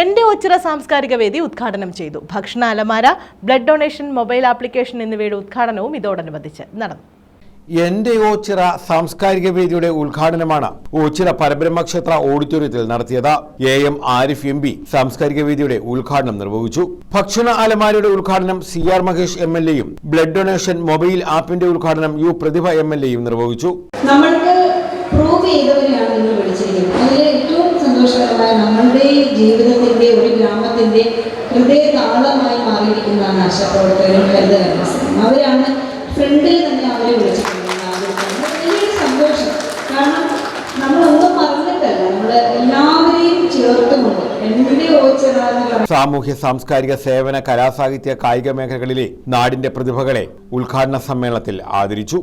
എന്റെ ഒച്ചിറ സാംസ്കാരിക വേദി ഉദ്ഘാടനം ചെയ്തു. ഭക്ഷണ അലമാര ബ്ലഡ് ഡൊണേഷൻ മൊബൈൽ ആപ്ലിക്കേഷൻ എന്നിവയുടെ ഉദ്ഘാടനവും ഇതോടനുബന്ധിച്ച് നടന്നു. എന്റെ ഓച്ചിറ സാംസ്കാരിക വേദിയുടെ ഉദ്ഘാടനമാണ് ഓച്ചിറ പരബ്രഹ്മക്ഷേത്ര ഓഡിറ്റോറിയത്തിൽ നടത്തിയത്. A M Arif M P സാംസ്കാരിക വേദിയുടെ ഉദ്ഘാടനം നിർവഹിച്ചു. ഭക്ഷണ അലമാരയുടെ ഉദ്ഘാടനം C R Mahesh M L എയും ബ്ലഡ് ഡൊണേഷൻ മൊബൈൽ ആപ്പിന്റെ ഉദ്ഘാടനം യു പ്രതിഭ എം എൽ എയും നിർവഹിച്ചു. നമ്മൾക്ക് നമ്മളുടെ ജീവിതത്തിന്റെ ഒരു ഗ്രാമത്തിന്റെ ഹൃദയ താളമായി മാറിയിരിക്കുന്നതാണ് ആശാപ്രവർത്തകരും ഹരിത കർമ്മസേന അവരാണ് ഫ്രണ്ടിൽ തന്നെ അവരെ വിളിച്ചിട്ടുള്ളത്. വലിയൊരു സന്തോഷം. കാരണം നമ്മളൊന്നും പറഞ്ഞിട്ടല്ല നമ്മൾ എല്ലാവരെയും ചേർത്തുമുണ്ട് സാമൂഹ്യ സാംസ്കാരിക സേവന കലാസാഹിത്യ കായിക മേഖലകളിലെ നാടിന്റെ പ്രതിഭകളെ ഉദ്ഘാടന സമ്മേളനത്തിൽ ആദരിച്ചു.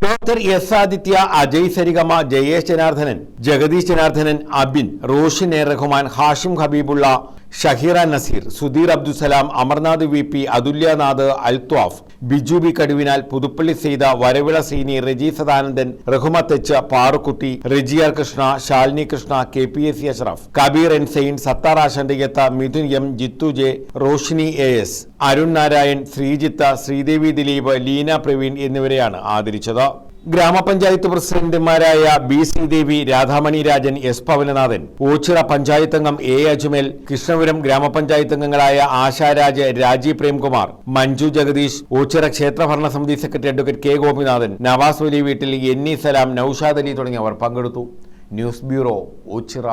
Doctor S Aditya Ajay Sarigama Jayesh Janardhanan Jagadish Janardhanan Abin Roshin A Rahman Hashim Habibulla Shahira Nazeer Sudheer Abdussalam Amarnath V P Athulyanath Althaf Biju B കടുവിനാൽ Puthuppally സെയ്ത Varavila Seeni Reji Sadanandan റഹുമത്തെച്ച് Parukutty റെജിയർ Krishna Shalini Krishna K P S C Ashraf Kabeer ensign Sathar ആശാണ്ടിയത്ത Mithun M Jithu J Roshini A S Arun Narayan Sreejith Sreedevi Dileep Leena Praveen എന്നിവരെയാണ് ആദരിച്ചത്. ഗ്രാമപഞ്ചായത്ത് പ്രസിഡന്റുമാരായ B C Devi Radhamani Rajan S Pavananathan Ochira പഞ്ചായത്തംഗം A Ajmal Krishnapuram ഗ്രാമപഞ്ചായത്ത് അംഗങ്ങളായ ആശാരാജ് രാജീവ് പ്രേംകുമാർ മഞ്ജു ജഗദീഷ് ഓച്ചിറ ക്ഷേത്ര ഭരണസമിതി secretary advocate K Gopinathan Navas വലിയ വീട്ടിൽ ഇ സലാം നൌഷാദ് അലി തുടങ്ങിയവർ പങ്കെടുത്തു. News bureau Ochira